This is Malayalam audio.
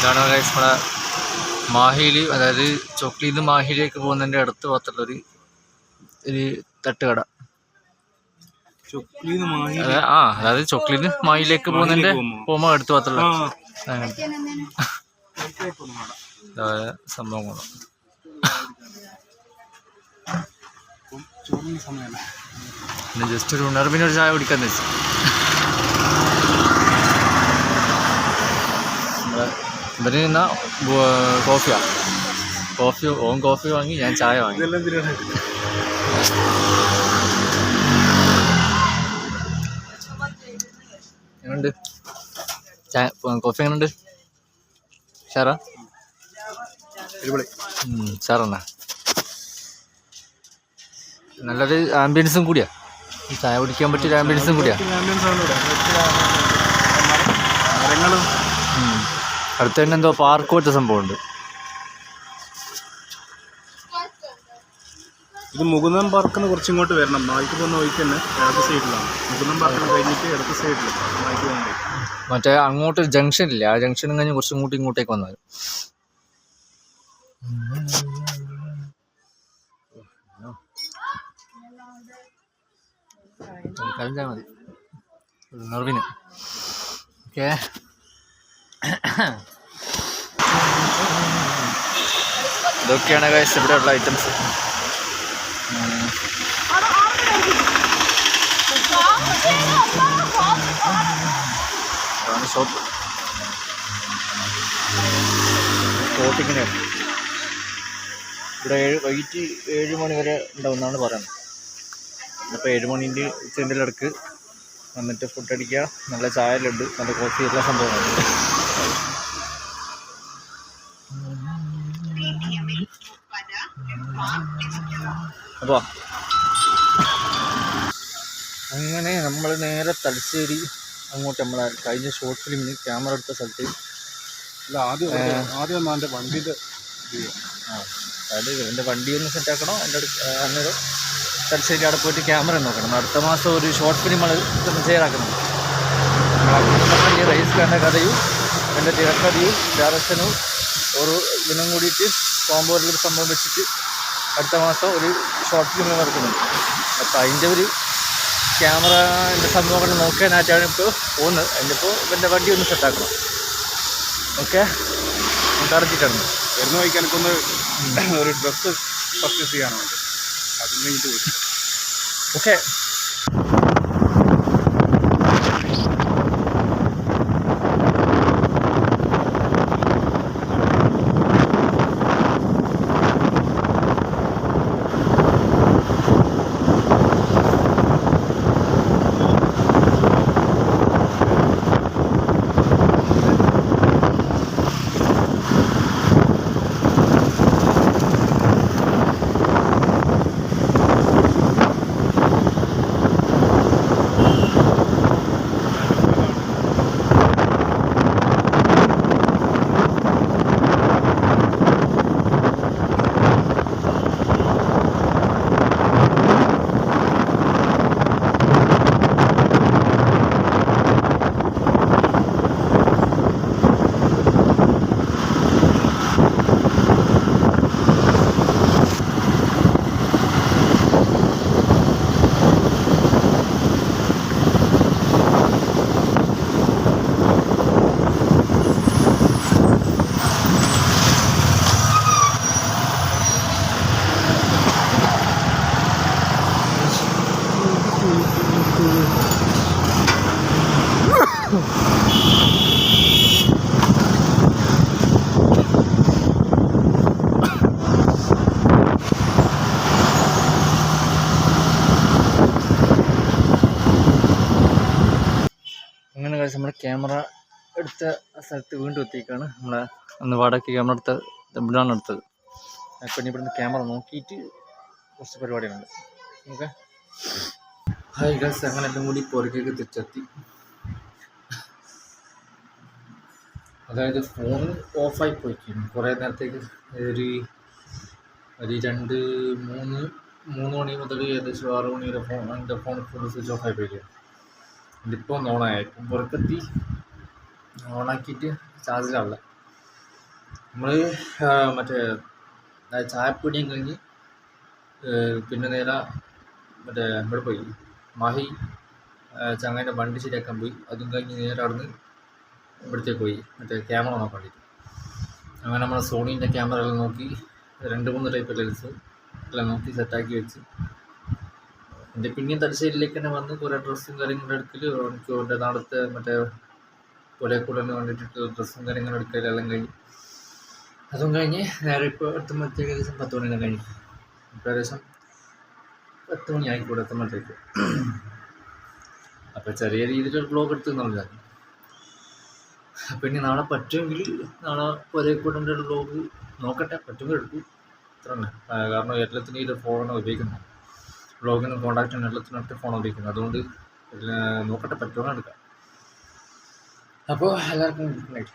ഇതാണ് ഗൈസ് നമ്മുടെ മാഹിയിൽ അതായത് ചൊക്ലിയിൽ നിന്ന് മാഹിയിലേക്ക് പോകുന്നതിന്റെ അടുത്ത് ഭാഗത്തുള്ളൊരു ഒരു തട്ടുകട. ചൊക്ലിന്ന് ആ അതായത് ചൊക്ലിയിൽ നിന്ന് മാഹിയിലേക്ക് പോകുന്നതിന്റെ പോകുമ്പോൾ അടുത്ത് ഭാഗത്തുള്ള അതായത് സംഭവങ്ങളും പിന്നെ ജസ്റ്റ് ഒരു ഉണർവിനൊരു ചായ കുടിക്കാന്ന് വെച്ചു നമ്മുടെ ഇവർ നിന്ന കോഫിയാ. കോഫി ഓൺ കോഫി വാങ്ങി ഞാൻ ചായ വാങ്ങി. എങ്ങനെയുണ്ട് ചായ കോഫി എങ്ങനുണ്ട്? ഷാറാ സാറണ്ണ നല്ലൊരു ആംബിയൻസും കൂടിയാ. ചായ കുടിക്കാൻ പറ്റിയൊരു ആംബിയൻസും കൂടിയാ. മരങ്ങളും. അടുത്ത് തന്നെ എന്തോ പാർക്ക് പോലത്തെ സംഭവമുണ്ട്. ഇത് മുകുന്ദം പാർക്കിന്ന് കുറച്ച് ഇങ്ങോട്ട് വരണം. മായ്ക്ക് പോകുന്ന വഴിക്ക് തന്നെ ഇടത്ത് സൈഡിലാണ് മുകുന്ദം പാർക്കിന് കഴിഞ്ഞിട്ട് ഇടത്ത് സൈഡിൽ മായ്ക്ക് പോകുന്ന മറ്റേ അങ്ങോട്ട് ജംഗ്ഷൻ ഇല്ല? ആ ജംഗ്ഷൻ കഴിഞ്ഞ് കുറച്ച് ഇങ്ങോട്ട് ഇങ്ങോട്ടേക്ക് വന്നാൽ കഴിഞ്ഞാൽ മതി. നെർവിന്. ഓക്കെ. ഇതൊക്കെയാണ് കഴിച്ച് ഇവിടെയുള്ള ഐറ്റംസ് അതാണ് ഇവിടെ ഏഴ് വൈകിട്ട് ഏഴ് മണി വരെ ഉണ്ടാവുമെന്നാണ് പറയുന്നത്. അപ്പോൾ ഏഴ് മണിന്റെ ഇടയ്ക്ക് വന്നിട്ട് ഫുഡ് അടിക്കുക. നല്ല ചായലുണ്ട് നല്ല കോഫി എല്ലാ സംഭവങ്ങളുണ്ട് അപ്പോൾ അങ്ങനെ നമ്മൾ നേരെ തലശ്ശേരി അങ്ങോട്ട് നമ്മളെ കഴിഞ്ഞ ഷോർട്ട് ഫിലിമിന് ക്യാമറ എടുത്ത സ്ഥലത്ത് അല്ല ആദ്യം ആദ്യം എന്റെ വണ്ടിയുടെ ആ അതായത് എന്റെ വണ്ടി ഒന്ന് സെറ്റാക്കണോ എന്റെ അടുത്ത് അന്നേരം തലശ്ശേരി അവിടെ പോയിട്ട് ക്യാമറ നോക്കണം. അടുത്ത മാസം ഒരു ഷോർട്ട് ഫിലിം നമ്മൾ തയ്യാറാക്കണം. റൈസ് ഖാന്റെ കഥയും എന്റെ തിരക്കഥയും ഡയറക്ഷനും ഒരു ഇതിനും കൂടിയിട്ട് കോമ്പോറിൽ സംഭവം വെച്ചിട്ട് അടുത്ത മാസം ഒരു ഷോർട്ട് ഫിലിം നടക്കുന്നുണ്ട്. അപ്പോൾ അതിന്റെ ഒരു ക്യാമറ എന്റെ സംഭവങ്ങൾ നോക്കാനായിട്ടാണ് ഇപ്പോൾ പോകുന്നത്. അതിന്റെ ഇപ്പോൾ എന്റെ വണ്ടി ഒന്ന് സെറ്റാക്കണം ഓക്കെ കറച്ചിട്ടാണ് വരുന്ന വഴിക്ക് എനിക്കൊന്ന് ഒരു ഡ്രസ്സ് പർച്ചേസ് ചെയ്യാനുണ്ട്. അതിന് വേണ്ടിയിട്ട് ഓക്കെ അങ്ങനെ കഴിച്ച് നമ്മുടെ ക്യാമറ എടുത്ത സ്ഥലത്ത് വീണ്ടും എത്തിയേക്കാണ്. നമ്മളെ അന്ന് വാടകയ്ക്ക് ക്യാമറ എടുത്ത ഇവിടാണ് എടുത്തത്. അപ്പം ഇനി ഇവിടുന്ന് ക്യാമറ നോക്കിയിട്ട് കുറച്ച് പരിപാടികളുണ്ട്. ഓക്കെ? ഹായ് ഗസ് അങ്ങനെ എല്ലാം കൂടി പുറകേക്ക് തിരിച്ചെത്തി. അതായത് ഫോൺ ഓഫായി പോയിക്കുന്നു കുറേ നേരത്തേക്ക് ഒരു ഒരു രണ്ട് മൂന്ന് മൂന്ന് മണി മുതൽ ഏകദേശം ആറ് മണി വരെ ഫോൺ എന്റെ ഫോൺ ഫുൾ സ്വിച്ച് ഓഫായി പോയില്ലേ ഇതിപ്പോൾ ഒന്ന് ഓണായി ഇപ്പം പുറത്തെത്തി. ഓണാക്കിയിട്ട് ചാർജിലാവില്ല നമ്മൾ മറ്റേ ചായപ്പൊടിയും കഴിഞ്ഞ് പിന്നെ നേരെ മറ്റേ ഇവിടെ പോയി. മാഹി ചങ്ങാന്റെ വണ്ടി ശരിയാക്കാൻ പോയി. അതും കഴിഞ്ഞ് നേരെ അവിടുന്ന് ഇവിടത്തേക്ക് പോയി. മറ്റേ ക്യാമറ നോക്കാൻ വേണ്ടിയിട്ട് അങ്ങനെ നമ്മൾ സോണീന്റെ ക്യാമറ എല്ലാം നോക്കി രണ്ട് മൂന്ന് ടൈപ്പ് ലെൻസ് എല്ലാം നോക്കി സെറ്റാക്കി വെച്ച് എന്റെ പിന്നെയും തലശ്ശേരിയിലേക്ക് തന്നെ വന്ന് കുറേ ഡ്രസ്സും കാര്യങ്ങളും എടുക്കൽ എനിക്ക് എന്റെ നാളത്തെ മറ്റേ പുലയക്കൂടലിന് വേണ്ടിയിട്ട് ഡ്രസ്സും കാര്യങ്ങളും എടുക്കലെല്ലാം കഴിഞ്ഞ്. അതും കഴിഞ്ഞ് നേരെ ഇപ്പോൾ എത്തുമ്പോഴത്തേക്ക് ഏകദേശം പത്ത് മണിയെല്ലാം കഴിഞ്ഞു. ഇപ്പോൾ ഏകദേശം പത്ത് മണി ആയിക്കൂടെ എത്തുമ്പോഴത്തേക്ക് അപ്പോൾ ചെറിയ രീതിയിലൊരു ബ്ലോഗ് എടുത്തു എന്നുള്ളത് അപ്പം ഇനി നാളെ പറ്റുമെങ്കിൽ നാളെ കൂടെ ബ്ലോഗ് നോക്കട്ടെ. പറ്റുമെങ്കിൽ എടുക്കും. ഇത്ര തന്നെ കാരണം എല്ലാത്തിനും ഇത് ഫോണാണ് ഉപയോഗിക്കുന്നത്. ബ്ലോഗിനും കോൺടാക്റ്റിനും അടുത്ത് ഫോൺ ഉപയോഗിക്കുന്നത് അതുകൊണ്ട് നോക്കട്ടെ പറ്റുമോ എടുക്കാം. അപ്പോൾ എല്ലാവർക്കും നൈറ്റ്